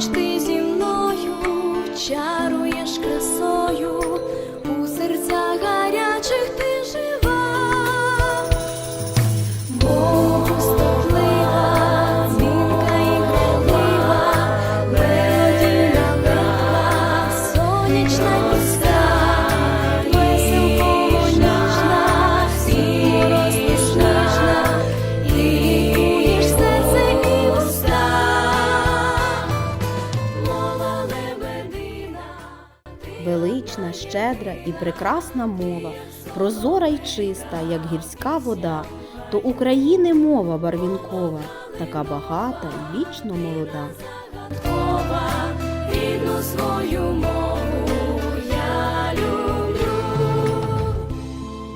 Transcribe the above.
Хоч ти зі мною чаруєш красою, у серця гарячих ти жива, Богу стоплива, дзвінка і кралива, медіна, сонячна. велична, щедра і прекрасна мова, прозора й чиста, як гірська вода, то України мова барвінкова, така багата вічно молода.